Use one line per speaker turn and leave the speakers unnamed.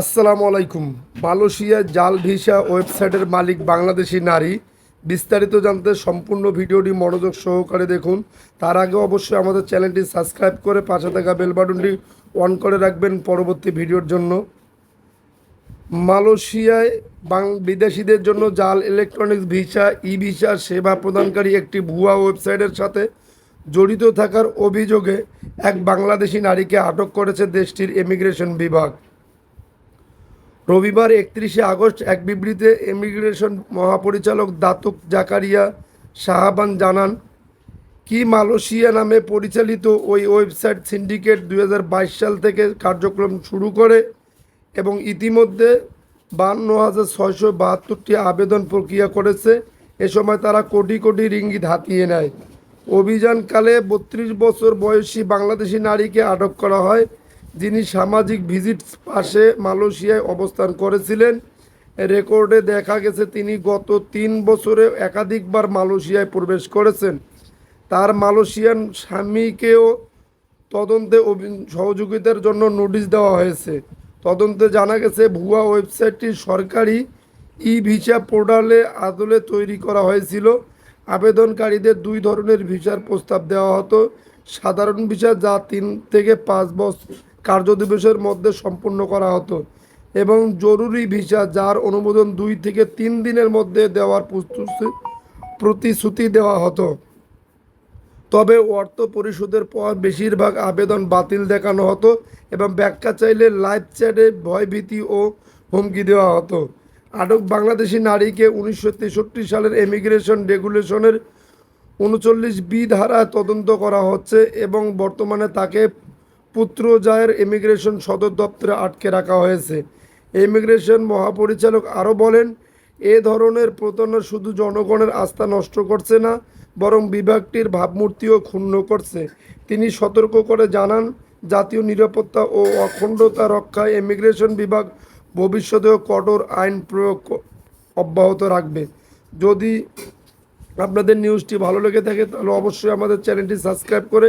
আসসালামু আলাইকুম। মালয়েশিয়া জাল ভিসা ওয়েবসাইটের মালিক বাংলাদেশি নারী। বিস্তারিত জানতে সম্পূর্ণ ভিডিওটি মনোযোগ সহকারে দেখুন। তার আগে অবশ্যই আমাদের চ্যানেলটি সাবস্ক্রাইব করে পাশে থাকা বেল বাটনটি অন করে রাখবেন পরবর্তী ভিডিওর জন্য। মালয়েশিয়ায় বাং বিদেশিদের জন্য জাল ইলেকট্রনিক্স ভিসা ই ভিসা সেবা প্রদানকারী একটি ভুয়া ওয়েবসাইটের সাথে জড়িত থাকার অভিযোগে এক বাংলাদেশি নারীকে আটক করেছে দেশটির ইমিগ্রেশন বিভাগ। রবিবার একত্রিশে আগস্ট এক বিবৃতিতে ইমিগ্রেশন মহাপরিচালক দাতুক জাকারিয়া শাহাবান জানান, কি মালয়েশিয়া নামে পরিচালিত ওই ওয়েবসাইট সিন্ডিকেট দু হাজার বাইশ সাল থেকে কার্যক্রম শুরু করে এবং ইতিমধ্যে বান্ন হাজার ছয়শো বাহাত্তরটি আবেদন প্রক্রিয়া করেছে, এ সময় তারা কোটি কোটি রিঙ্গিত হাতিয়ে নেয়। অভিযানকালে বত্রিশ বছর বয়সী বাংলাদেশি নারীকে আটক করা হয়। যিনি সামাজিক ভিজিট পাশে মালয়েশিয়ায় অবস্থান করেছিলেন রেকর্ডে দেখা গেছে তিনি গত তিন বছরে একাধিকবার মালয়েশিয়ায় প্রবেশ করেছেন। তার মালয়েশিয়ান স্বামীকেও তদন্তে সহযোগিতার জন্য নোটিশ দেওয়া হয়েছে। তদন্তে জানা গেছে, ভুয়া ওয়েবসাইটটি সরকারি ই ভিসা পোর্টালে আদলে তৈরি করা হয়েছিল। আবেদনকারীদের দুই ধরনের ভিসার প্রস্তাব দেওয়া হতো। সাধারণ ভিসা যা তিন থেকে পাঁচ বছর কার্যদিবসের মধ্যে সম্পূর্ণ করা হতো এবং জরুরি ভিসা যার অনুমোদন দুই থেকে তিন দিনের মধ্যে দেওয়ার প্রতিশ্রুতি দেওয়া হতো। তবে অর্থ পরিশোধের পর বেশিরভাগ আবেদন বাতিল দেখানো হতো এবং ব্যাখ্যা চাইলে লাইভ চ্যাটে ভয়ভীতি ও হুমকি দেওয়া হতো। আটক বাংলাদেশি নারীকে উনিশশো তেষট্টি সালের এমিগ্রেশন রেগুলেশনের উনচল্লিশ বি ধারায় তদন্ত করা হচ্ছে এবং বর্তমানে তাকে পুত্রজায়ের ইমিগ্রেশন সদর দপ্তরে আটকে রাখা হয়েছে। ইমিগ্রেশন মহাপরিচালক আরও বলেন, এ ধরনের প্রতারণা শুধু জনগণের আস্থা নষ্ট করছে না, বরং বিভাগটির ভাবমূর্তিও ক্ষুণ্ণ করছে। তিনি সতর্ক করে জানান, জাতীয় নিরাপত্তা ও অখণ্ডতা রক্ষায় ইমিগ্রেশন বিভাগ ভবিষ্যতেও কঠোর আইন প্রয়োগ অব্যাহত রাখবে। যদি আপনাদের নিউজটি ভালো লেগে থাকে, তাহলে অবশ্যই আমাদের চ্যানেলটি সাবস্ক্রাইব করে